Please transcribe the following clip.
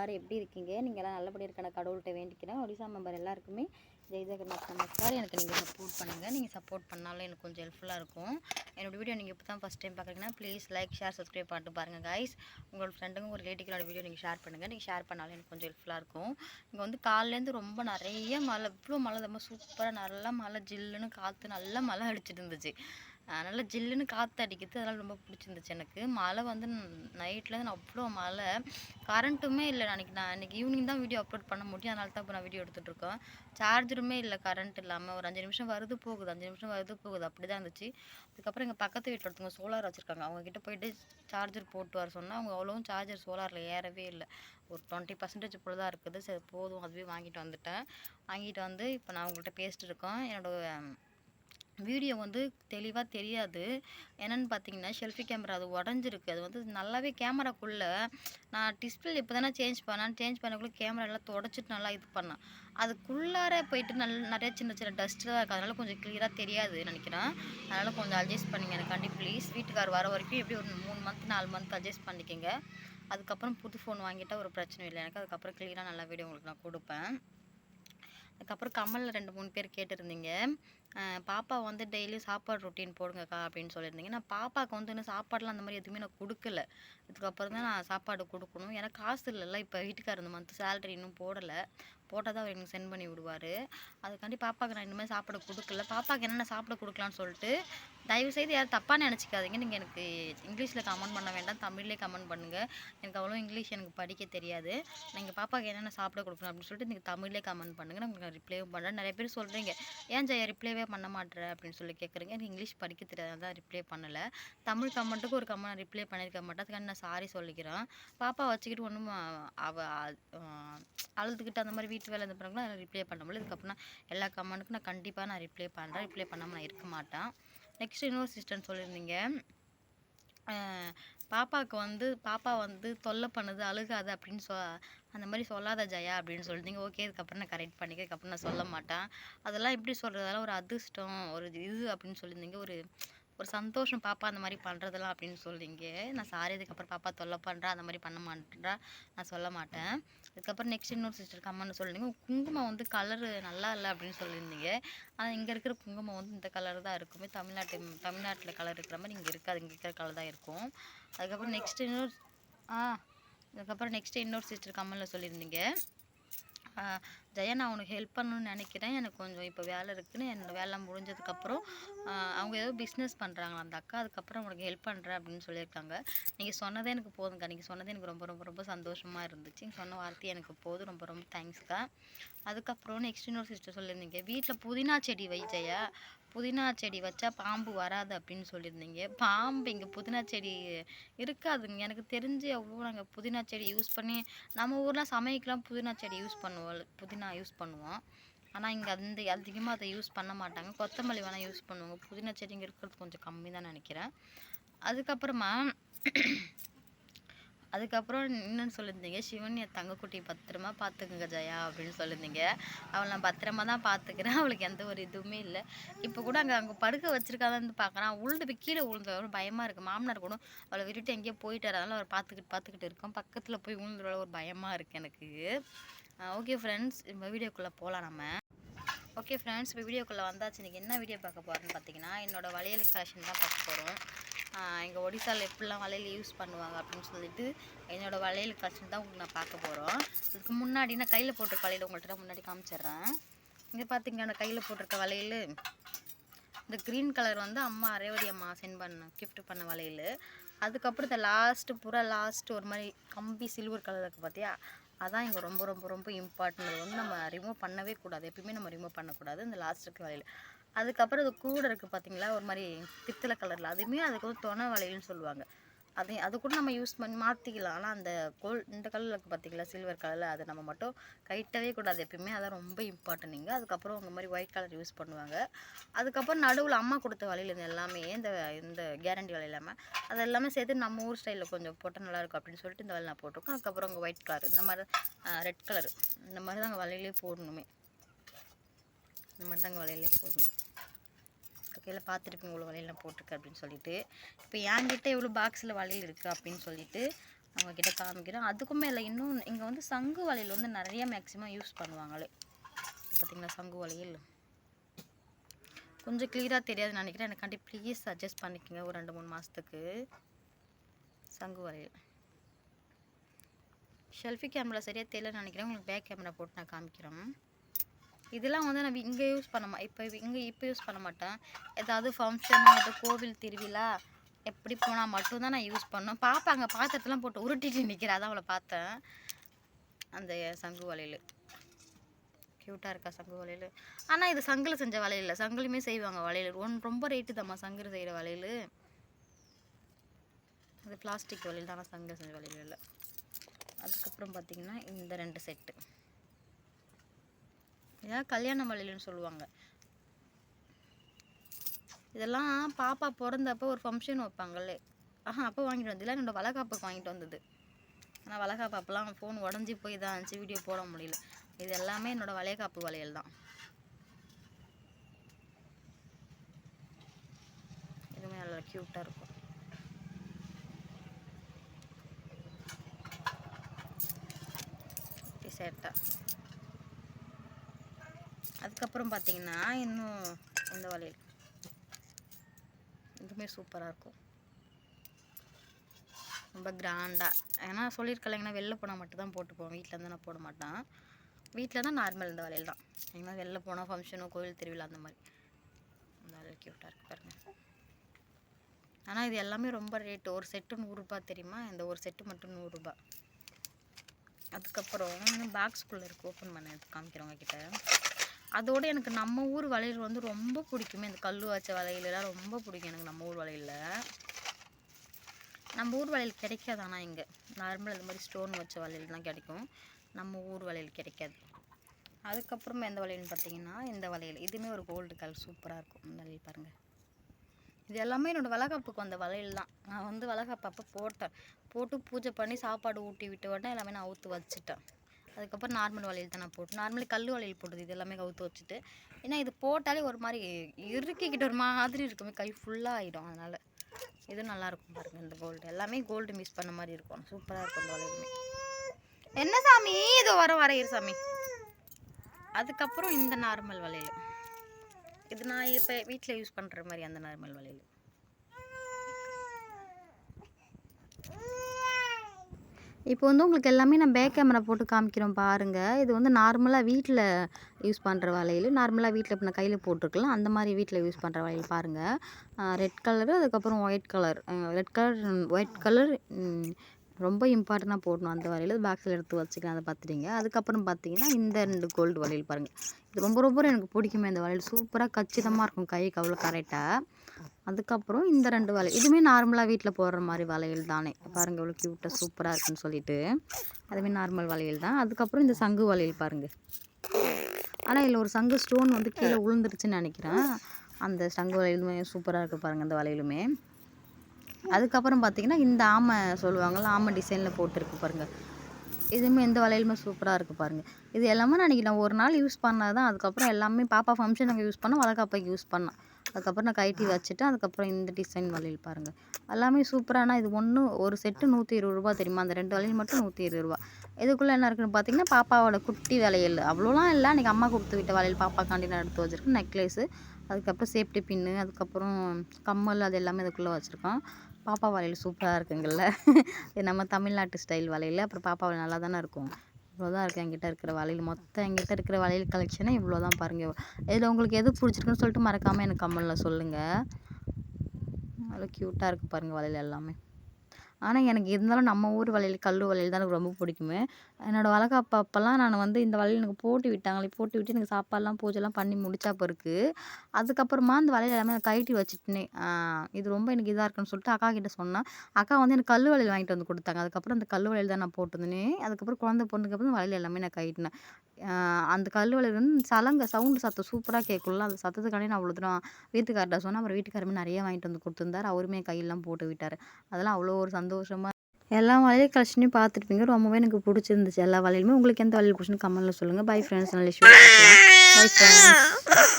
நமஸ்கார் எப்படி இருக்கீங்க? நீங்கள் எல்லாம் நல்லபடியாக இருக்கான கடவுள்கிட்ட வேண்டிக்கிறேன். ஒடிசா மெம்பர் எல்லாருக்குமே ஜெய் ஜெகநாத் நமஸ்கார். எனக்கு நீங்கள் சப்போர்ட் பண்ணுங்கள் நீங்கள் சப்போர்ட் பண்ணாலும் எனக்கு கொஞ்சம் ஹெல்ப்ஃபுல்லாக இருக்கும். என்னோட வீடியோ நீங்கள் இப்போ தான் ஃபஸ்ட் டைம் பார்க்குறீங்கன்னா ப்ளீஸ் லைக் ஷேர் சப்ஸ்கிரைப் பண்ணிட்டு பாருங்கள் கைஸ் உங்களோட ஃப்ரெண்டுங்க ஒரு ரிலேட்டிவ்களோட வீடியோ நீங்கள் ஷேர் பண்ணுங்கள் நீங்கள் ஷேர் பண்ணாலும் எனக்கு கொஞ்சம் ஹெல்ப்ஃபுல்லாக இருக்கும். இங்கே வந்து காலையிலேருந்து ரொம்ப நிறைய மழை இவ்வளோ மழை ரொம்ப சூப்பராக நல்லா மழை ஜில்லுன்னு காற்று நல்லா மழை அடிச்சிட்டு இருந்துச்சு. நல்லா ஜில்லுன்னு காற்று அடிக்குது. அதனால் ரொம்ப பிடிச்சிருந்துச்சு எனக்கு. மழை வந்து நைட்லேருந்து அவ்வளோ மழை. கரண்ட்டுமே இல்லை. அன்றைக்கி நான் அன்றைக்கி ஈவினிங் தான் வீடியோ அப்லோட் பண்ண முடியும். அதனால தான் இப்போ நான் வீடியோ எடுத்துகிட்டுருக்கேன் சார்ஜருமே இல்லை. கரண்ட் இல்லாமல் ஒரு அஞ்சு நிமிஷம் வருது போகுது. அஞ்சு நிமிஷம் வருது போகுது. அப்படி தான் இருந்துச்சு. அதுக்கப்புறம் எங்கள் பக்கத்து வீட்டில் ஒருத்தவங்க சோலார் வச்சுருக்காங்க. அவங்கக்கிட்ட போயிட்டு சார்ஜர் போட்டு வர சொன்னால் அவங்க அவ்வளோவும் சார்ஜர் சோலாரில் ஏறவே இல்லை. ஒரு டுவெண்ட்டி பர்சன்டேஜ் போல தான் இருக்குது. சரி போதும். அதுவே வாங்கிட்டு வந்துட்டேன். வாங்கிட்டு வந்து இப்போ நான் உங்கள்கிட்ட பேசிட்டு இருக்கேன். என்னோட வீடியோ வந்து தெளிவாக தெரியாது. என்னென்னு பார்த்தீங்கன்னா ஷெல்ஃபி கேமரா அது உடஞ்சிருக்கு. அது வந்து நல்லாவே கேமராக்குள்ளே நான் டிஸ்பிளே இப்போ தானே சேஞ்ச் பண்ணேன் சேஞ்ச் பண்ணக்குள்ளே கேமரா எல்லாம் தொடச்சிட்டு நல்லா இது பண்ணேன் அதுக்குள்ளார போயிட்டு நல் நிறைய சின்ன சின்ன டஸ்ட்டு தான் இருக்குது அதனால் கொஞ்சம் கிளியராக தெரியாது நினைக்கிறேன். அதனால் கொஞ்சம் அட்ஜஸ்ட் பண்ணிங்க எனக்காண்டி ப்ளீஸ் வீட்டுக்கார் வர வரைக்கும் எப்படி ஒரு மூணு மந்த் நாலு மந்த் அட்ஜஸ்ட் பண்ணிக்கோங்க. அதுக்கப்புறம் புது ஃபோன் வாங்கிட்டால் ஒரு பிரச்சனை இல்லை. எனக்கு அதுக்கப்புறம் கிளியராக நல்லா வீடியோ உங்களுக்கு நான் கொடுப்பேன். அதுக்கப்புறம் கமலில் ரெண்டு மூணு பேர் கேட்டிருந்தீங்க. பாப்பா வந்து டெய்லி சாப்பாடு ரொட்டீன் போடுங்கக்கா அப்படின்னு சொல்லியிருந்தீங்க. நான் பாப்பாவுக்கு வந்து இன்னும் சாப்பாடுலாம் அந்த மாதிரி எதுவுமே நான் கொடுக்கல. இதுக்கப்புறம் தான் நான் சாப்பாடு கொடுக்கணும். எனக்கு காசு இல்லைல்ல. இப்போ வீட்டுக்காரர் இந்த மந்த் சேலரி இன்னும் போடலை. போட்டால் தான் அவர் எனக்கு சென்ட் பண்ணி விடுவார். அதுக்காண்டி பாப்பாவுக்கு நான் இனிமேல் சாப்பாடு கொடுக்கல. பாப்பாவுக்கு என்னென்ன சாப்பிட கொடுக்கலான்னு சொல்லிட்டு தயவு செய்து யாரும் தப்பாக நினச்சிக்காதீங்க. நீங்கள் எனக்கு இங்கிலீஷில் கமெண்ட் பண்ண வேண்டாம். தமிழ்லேயே கமெண்ட் பண்ணுங்கள் எனக்கு அவ்வளோ இங்கிலீஷ் எனக்கு படிக்க தெரியாது. நீங்கள் பாப்பாவுக்கு என்னென்ன சாப்பிட கொடுக்கணும் அப்படின்னு சொல்லிட்டு நீங்கள் தமிழ்லேயே கமெண்ட் பண்ணுங்கள் நான் ரிப்ளையும் பண்ணுறேன் நிறைய பேர் சொல்கிறீங்க ஏன் ஜெயா ரிப்ளைவே பண்ண மாட்டேற அப்படின்னு சொல்லி கேட்குறீங்க எனக்கு இங்கிலீஷ் படிக்க தெரியாதான் தான் ரிப்ளை பண்ணலை. தமிழ் கமெண்ட்டுக்கு ஒரு கமெண்ட் ரிப்ளை பண்ணியிருக்க மாட்டேன். அதுக்காக நான் சாரி சொல்லிக்கிறேன். பாப்பா வச்சுக்கிட்டு ஒன்றும் அவ அழுதுகிட்டு அந்த மாதிரி வீட்டு வேலை இந்த நான் ரிப்ளை பண்ண முடியல. இதுக்கப்புறம் எல்லா கமெண்ட்டுக்கும் நான் கண்டிப்பாக நான் ரிப்ளை பண்ணுறேன் ரிப்ளை பண்ணாமல் நான் இருக்க மாட்டேன். நெக்ஸ்ட் இன்னொரு சிஸ்டர்னு சொல்லியிருந்தீங்க. பாப்பாவுக்கு வந்து பாப்பா வந்து தொல்லை பண்ணுது அழுகாது அப்படின்னு சொ அந்த மாதிரி சொல்லாத ஜெயா அப்படின்னு சொல்லிட்டீங்க ஓகே இதுக்கப்புறம் நான் கரெக்ட் பண்ணிக்க இதுக்கப்புறம் நான் சொல்ல மாட்டேன். அதெல்லாம் எப்படி சொல்கிறதெல்லாம் ஒரு அதிர்ஷ்டம் ஒரு இது அப்படின்னு சொல்லியிருந்தீங்க. ஒரு ஒரு சந்தோஷம் பாப்பா அந்த மாதிரி பண்ணுறதெல்லாம் அப்படின்னு சொல்லிங்க. நான் சாரி இதுக்கப்புறம் பாப்பா தொல்லை பண்ணுறா அந்த மாதிரி பண்ண மாட்டேன்றா நான் சொல்ல மாட்டேன். அதுக்கப்புறம் நெக்ஸ்ட் இன்னொரு சிஸ்டர் கம்மன்னு சொல்லிருந்தீங்க குங்குமம் வந்து கலரு நல்லா இல்லை அப்படின்னு சொல்லியிருந்தீங்க. ஆனால் இங்கே இருக்கிற குங்குமம் வந்து இந்த கலர் தான் இருக்குமே. தமிழ்நாட்டு தமிழ்நாட்டில் கலர் இருக்கிற மாதிரி இங்கே இருக்காது. இங்கே இருக்கிற கலர் தான் இருக்கும். அதுக்கப்புறம் நெக்ஸ்ட் இன்னொரு ஆ. அதுக்கப்புறம் நெக்ஸ்ட் இன்னொரு சிஸ்டர் கமலில் சொல்லியிருந்தீங்க. ஜெயா நான் உனக்கு ஹெல்ப் பண்ணணும்னு நினைக்கிறேன். எனக்கு கொஞ்சம் இப்போ வேலை இருக்குதுன்னு என்னோட வேலை முடிஞ்சதுக்கப்புறம் அவங்க ஏதோ பிஸ்னஸ் பண்ணுறாங்களா அந்த அக்கா அதுக்கப்புறம் உனக்கு ஹெல்ப் பண்ணுறேன் அப்படின்னு சொல்லியிருக்காங்க. நீங்கள் சொன்னதே எனக்கு போதும்க்கா. நீங்கள் சொன்னதே எனக்கு ரொம்ப ரொம்ப ரொம்ப சந்தோஷமாக இருந்துச்சு. நீங்கள் சொன்ன வார்த்தை எனக்கு போதும். ரொம்ப ரொம்ப தேங்க்ஸ்க்கா அதுக்கப்புறம் நெக்ஸ்ட் இன்னொரு சிஸ்டர் சொல்லியிருந்தீங்க. வீட்டில் புதினா செடி வை ஜெயா. புதினா செடி வச்சா பாம்பு வராது அப்படின்னு சொல்லியிருந்தீங்க. பாம்பு இங்கே புதினா செடி இருக்காதுங்க. எனக்கு தெரிஞ்சு எவ்வளோ நாங்கள் புதினா செடி யூஸ் பண்ணி நம்ம ஊரில் சமைக்கலாம் புதினா செடி யூஸ் பண்ணுவோம். புதினா யூஸ் பண்ணுவோம். ஆனால் இங்கே அந்த அதிகமாக அதை யூஸ் பண்ண மாட்டாங்க. கொத்தமல்லி வேணால் யூஸ் பண்ணுவாங்க. புதினா செடி இங்கே இருக்கிறது கொஞ்சம் கம்மி தான் நினைக்கிறேன். அதுக்கப்புறமா அதுக்கப்புறம் இன்னொன்று சொல்லியிருந்தீங்க. சிவன் என் தங்கக்குட்டி பத்திரமா பார்த்துக்குங்க ஜெயா அப்படின்னு சொல்லியிருந்தீங்க. அவளை நான் பத்திரமா தான் பார்த்துக்கிறேன். அவளுக்கு எந்த ஒரு இதுவுமே இல்லை. இப்போ கூட அங்கே அங்கே படுக்க வச்சிருக்காதான்னு பார்க்குறான். உளுந்து போய் கீழே விழுந்து ஒரு பயமாக இருக்குது மாமனார் கூட அவளை விட்டுட்டு எங்கேயோ போயிட்டு அதனால அவர் பார்த்துக்கிட்டு பார்த்துக்கிட்டு இருக்கோம். பக்கத்தில் போய் விழுந்துட ஒரு பயமாக இருக்குது எனக்கு. ஓகே ஃப்ரெண்ட்ஸ் இந்த வீடியோக்குள்ளே போகலாம் நம்ம. ஓகே ஃப்ரெண்ட்ஸ் இப்போ வீடியோக்குள்ளே வந்தாச்சு. இன்றைக்கி என்ன வீடியோ பார்க்க போகிறேன்னு பார்த்தீங்கன்னா என்னோடய வளையல் கலெக்ஷன் தான் பார்க்க போகிறோம் எங்கள் ஒடிசாவில் எப்படிலாம் வளையல் யூஸ் பண்ணுவாங்க அப்படின்னு சொல்லிட்டு என்னோடய வளையல் கலெக்ஷன் தான் உங்களுக்கு நான் பார்க்க போகிறோம் இதுக்கு முன்னாடி நான் கையில் போட்டிருக்க வளையல் உங்கள்கிட்ட முன்னாடி காமிச்சிடுறேன். இங்கே பார்த்தீங்கன்னா நான் கையில் போட்டிருக்க வளையல்? இந்த க்ரீன் கலர் வந்து அம்மா அரேவதி அம்மா சென்ட் பண்ண கிஃப்ட் பண்ண வளையல். அதுக்கப்புறம் இந்த லாஸ்ட்டு பூரா லாஸ்ட்டு ஒரு மாதிரி கம்பி சில்வர் கலர் இருக்குது பார்த்தியா அதான் இங்கே ரொம்ப ரொம்ப ரொம்ப இம்பார்ட்டன்ட் அது வந்து நம்ம ரிமூவ் பண்ணவே கூடாது. எப்பயுமே நம்ம ரிமூவ் பண்ணக்கூடாது. இந்த லாஸ்ட் இருக்க வளையல் அதுக்கப்புறம் அது கூட இருக்குது பார்த்தீங்களா ஒரு மாதிரி பித்தளை கலரில் அதுவுமே அதுக்கு வந்து தொணை வலையில்னு சொல்லுவாங்க. அதே அது கூட நம்ம யூஸ் பண்ணி மாற்றிக்கலாம் ஆனால் அந்த கோல் இந்த கலரில் இருக்குது பார்த்தீங்களா சில்வர் கலரில் அதை நம்ம மட்டும் கைட்டவே கூடாது எப்பயுமே. அதான் ரொம்ப இம்பார்ட்டன்ட் இங்கே அதுக்கப்புறம் அந்த மாதிரி ஒயிட் கலர் யூஸ் பண்ணுவாங்க. அதுக்கப்புறம் நடுவில் அம்மா கொடுத்த வளையல் எல்லாமே இந்த இந்த கேரண்டி வலை இல்லாமல் அது எல்லாமே சேர்த்து நம்ம ஊர் ஸ்டைலில் கொஞ்சம் போட்டால் நல்லாயிருக்கும் அப்படின்னு சொல்லிட்டு இந்த வலை நான் போட்டிருக்கோம் அதுக்கப்புறம் அங்கே ஒயிட் கலர் இந்த மாதிரி ரெட் கலர் இந்த மாதிரி தான் அங்கே வளையலே போடணுமே. இந்த மாதிரி தான் அங்கே போடணும். கையில் பார்த்துருப்பீங்க இவ்வளோ வளையல் நான் போட்டிருக்கேன் அப்படின்னு சொல்லிட்டு. இப்போ என்கிட்ட எவ்வளோ பாக்ஸில் வளையல் இருக்குது அப்படின்னு சொல்லிட்டு அவங்கக்கிட்ட காமிக்கிறேன். அதுக்கும் மேலே இன்னும் இங்கே வந்து சங்கு வளையல் வந்து நிறைய மேக்ஸிமம் யூஸ் பண்ணுவாங்களே. பார்த்திங்களா சங்கு வளையல் கொஞ்சம் கிளியராக தெரியாதுன்னு நினைக்கிறேன். எனக்காண்டி ப்ளீஸ் சஜஸ்ட் பண்ணிக்கோங்க ஒரு ரெண்டு மூணு மாதத்துக்கு சங்கு வளையல் ஷெல்ஃபி கேமரா சரியாக தெரியலன்னு நினைக்கிறேன். உங்களுக்கு பேக் கேமரா போட்டு நான் காமிக்கிறேன். இதெல்லாம் வந்து நான் இங்கே யூஸ் பண்ண மா இப்போ இங்கே இப்போ யூஸ் பண்ண மாட்டேன். ஏதாவது ஃபங்க்ஷன் ஏதாவது கோவில் திருவிழா எப்படி போனால் மட்டும்தான் நான் யூஸ் பண்ணேன் பார்ப்பாங்க பாத்திரத்தெல்லாம் போட்டு உருட்டிட்டு நிற்கிறேன் அதான் அவளை பார்த்தேன். அந்த சங்கு வலையில் க்யூட்டாக இருக்கா சங்கு வலையில் ஆனால் இது சங்கில் செஞ்ச வலையில் சங்கிலுமே செய்வாங்க வளையல். ஒன் ரொம்ப ரேட்டு தாம்மா சங்கில் செய்கிற வளையல். அது பிளாஸ்டிக் வலையில் தான் சங்கில் செஞ்ச வலையில் இல்லை. அதுக்கப்புறம் பார்த்தீங்கன்னா இந்த ரெண்டு செட்டு இதெல்லாம் கல்யாண வளையல்னு சொல்லுவாங்க. இதெல்லாம் பாப்பா பிறந்தப்போ ஒரு ஃபங்க்ஷன் வைப்பாங்களே ஆஹா அப்போ வாங்கிட்டு வந்ததில்ல என்னோட வளகாப்புக்கு வாங்கிட்டு வந்தது. ஆனால் வளகாப்பு அப்போலாம் ஃபோன் உடஞ்சி போய் தான் இருந்துச்சு. வீடியோ போட முடியல. இது எல்லாமே என்னோட வளைகாப்பு வளையல் தான். இதுவுமே நல்லா க்யூட்டாக இருக்கும். சேட்டா அதுக்கப்புறம் பார்த்தீங்கன்னா இன்னும் இந்த வளையல். இதுவுமே சூப்பராக இருக்கும். ரொம்ப கிராண்டாக ஏன்னா சொல்லியிருக்கலைங்கன்னா வெளில போனால் மட்டும்தான் போட்டுப்போம் வீட்டில் இருந்து நான் போட மாட்டேன். வீட்டில் தான் நார்மல் இந்த வளையல் தான். ஏன்னா வெளில போனால் ஃபங்க்ஷனோ கோவில் திருவிழா அந்த மாதிரி. இந்த வளையல் க்யூட்டாக இருக்குது பாருங்கள் ஆனால் இது எல்லாமே ரொம்ப ரேட்டு ஒரு செட்டு நூறுரூபா தெரியுமா? இந்த ஒரு செட்டு மட்டும் நூறுரூபா அதுக்கப்புறம் இன்னும் பாக்ஸ்குள்ளே இருக்குது ஓப்பன் பண்ண காமிக்கிறவங்க கிட்ட அதோடு எனக்கு நம்ம ஊர் வளையல் வந்து ரொம்ப பிடிக்குமே. இந்த கல் வச்ச வளையலெல்லாம் ரொம்ப பிடிக்கும் எனக்கு நம்ம ஊர் வளையலில். நம்ம ஊர் வளையல் கிடைக்காது ஆனால் இங்கே. நார்மல் இந்த மாதிரி ஸ்டோன் வச்ச வளையல் தான் கிடைக்கும். நம்ம ஊர் வளையல் கிடைக்காது. அதுக்கப்புறமா எந்த வளையல்னு பார்த்தீங்கன்னா இந்த வளையல். இதுவுமே ஒரு கோல்டு கலர் சூப்பராக இருக்கும். இந்த வளையல் பாருங்கள் இது எல்லாமே என்னோடய வளகாப்புக்கு வந்த வளையல் தான் நான் வந்து வளகாப்பு அப்போ போட்டேன். போட்டு பூஜை பண்ணி சாப்பாடு ஊட்டி விட்ட உடனே எல்லாமே நான் ஊற்று வச்சுட்டேன். அதுக்கப்புறம் நார்மல் வளையல் தான் நான் போட்டு நார்மலி கல் வளையல் போட்டது இது எல்லாமே கவுத்து வச்சுட்டு. ஏன்னா இது போட்டாலே ஒரு மாதிரி இறுக்கிக்கிட்ட ஒரு மாதிரி இருக்குமே கை ஃபுல்லாக ஆகிடும் அதனால். இதுவும் நல்லாயிருக்கும் பாருங்கள் இந்த கோல்டு எல்லாமே கோல்டு மிஸ் பண்ண மாதிரி இருக்கும். சூப்பராக இருக்கும் இந்த வளையலுமே. என்ன சாமி? இது வர வரையிற சாமி. அதுக்கப்புறம் இந்த நார்மல் வளையல். இது நான் இப்போ வீட்டில் யூஸ் பண்ணுற மாதிரி அந்த நார்மல் வளையல். இப்போ வந்து உங்களுக்கு எல்லாமே நான் பேக் கேமரா போட்டு காமிக்கிறோம் பாருங்கள் இது வந்து நார்மலாக வீட்டில் யூஸ் பண்ணுற வளையல். நார்மலாக வீட்டில் இப்போ நான் கையில் போட்டிருக்கலாம். அந்த மாதிரி வீட்டில் யூஸ் பண்ணுற வளையல் பாருங்கள் ரெட் கலரு அதுக்கப்புறம் white colour red colour white colour ரொம்ப இம்பார்ட்டண்ட்டாக போடணும் அந்த வலையில் பாக்ஸில் எடுத்து வச்சுக்கலாம் அதை பார்த்துட்டீங்க. அதுக்கப்புறம் பார்த்தீங்கன்னா இந்த ரெண்டு கோல்டு வளையல் பாருங்கள் இது ரொம்ப ரொம்ப எனக்கு பிடிக்குமே இந்த வளையல். சூப்பராக கச்சிதமாக இருக்கும் கைக்கு. அவ்வளோ கரெக்டாக அதுக்கப்புறம் இந்த ரெண்டு வளையல் இதுவுமே நார்மலாக வீட்டில் போடுற மாதிரி வளையல் தானே. பாருங்கள் இவ்வளோ க்யூட்டாக சூப்பராக இருக்குன்னு சொல்லிட்டு. அதுவுமே நார்மல் வளையல் தான். அதுக்கப்புறம் இந்த சங்கு வளையல் பாருங்கள் ஆனால் இதில் ஒரு சங்கு ஸ்டோன் வந்து கீழே விழுந்துருச்சுன்னு நினைக்கிறேன். அந்த சங்கு வளையலுமே சூப்பராக இருக்குது பாருங்கள் அந்த வளையலுமே அதுக்கப்புறம் பார்த்தீங்கன்னா இந்த ஆமை சொல்லுவாங்கள்ல ஆமை டிசைனில் போட்டிருக்கு பாருங்கள் இதுவுமே எந்த வளையலுமே சூப்பராக இருக்குது பாருங்கள் இது எல்லாமே நான் அன்றைக்கி நான் ஒரு நாள் யூஸ் பண்ணால் தான் அதுக்கப்புறம் எல்லாமே பாப்பா ஃபங்க்ஷனுக்கு யூஸ் பண்ணோம் வளகாப்பைக்கு யூஸ் பண்ணேன் அதுக்கப்புறம் நான் கைட்டி வச்சுட்டு அதுக்கப்புறம் இந்த டிசைன் வளையல் பாருங்கள் எல்லாமே சூப்பரான இது ஒன்று ஒரு செட்டு நூற்றி இருபது ரூபா தெரியுமா? அந்த ரெண்டு வளையல் மட்டும் நூற்றி இருபது ரூபா இதுக்குள்ளே என்ன இருக்குன்னு பார்த்தீங்கன்னா பாப்பாவோட குட்டி வளையல். அவ்வளோலாம் இல்லை. அன்றைக்கி அம்மா கொடுத்து விட்ட வளையல் பாப்பாக்காண்டி நான் எடுத்து வச்சுருக்கேன். நெக்லேஸு அதுக்கப்புறம் சேஃப்டி பின்னு அதுக்கப்புறம் கம்மல் அது எல்லாமே இதுக்குள்ளே வச்சுருக்கோம். பாப்பா வளையல் சூப்பராக இருக்குங்கள்ல இது நம்ம தமிழ்நாட்டு ஸ்டைல் வளையல். அப்புறம் பாப்பா வளையல் நல்லா தானே இருக்கும். இவ்வளோ தான் இருக்குது என்கிட்ட இருக்கிற வளையல் மொத்தம் என்கிட்ட இருக்கிற வளையல் கலெக்ஷனே இவ்வளோ தான் பாருங்கள் இதில் உங்களுக்கு எது பிடிச்சிருக்குன்னு சொல்லிட்டு மறக்காமல் எனக்கு கமெண்டில் சொல்லுங்கள் நல்லா க்யூட்டாக இருக்குது பாருங்கள் வளையல் எல்லாமே. ஆனால் எனக்கு இருந்தாலும் நம்ம ஊர் வளையல் கல் வளையல் தான் எனக்கு ரொம்ப பிடிக்குமே. என்னோடய வளகாப்பு அப்போல்லாம் நான் வந்து இந்த வளையல் எனக்கு போட்டு விட்டாங்களே போட்டு விட்டு எனக்கு சாப்பாடுலாம் பூஜைலாம் பண்ணி முடிச்சா பிறகு அதுக்கப்புறமா அந்த வளையல் எல்லாமே நான் கழட்டி வச்சுட்டேனே. இது ரொம்ப எனக்கு இதாக இருக்குன்னு சொல்லிட்டு அக்கா கிட்ட சொன்னேன் அக்கா வந்து எனக்கு கல் வளையல் வாங்கிட்டு வந்து கொடுத்தாங்க. அதுக்கப்புறம் அந்த கல் வளையல் தான் நான் போட்டிருந்தேனே. அதுக்கப்புறம் குழந்தை பொண்ணுக்கப்புறம் வளையல் எல்லாமே நான் கழட்டினேன். அந்த கல் வளையல் வந்து சலங்க சவுண்டு சத்தம் சூப்பராக கேட்கும்ல. அந்த சத்தத்துக்காண்டி நான் அவ்வளோ தூரம் வீட்டுக்கார்ட்ட சொன்னேன். அப்புறம் வீட்டுக்காரமே நிறைய வாங்கிட்டு வந்து கொடுத்துருந்தார். அவருமே கையெல்லாம் போட்டு விட்டார். அதெல்லாம் அவ்வளோ ஒரு சந்தோஷமாக எல்லா வளையல் கலெக்ஷனையும் பார்த்துருப்பீங்க. ரொம்பவே எனக்கு பிடிச்சிருந்துச்சு. எல்லா வளையலுமே. உங்களுக்கு எந்த வளையல் பிடிச்சுன்னு கமெண்ட்டில் சொல்லுங்கள் பை ஃப்ரெண்ட்ஸ் நல்ல பை ஃப்ரெண்ட்ஸ்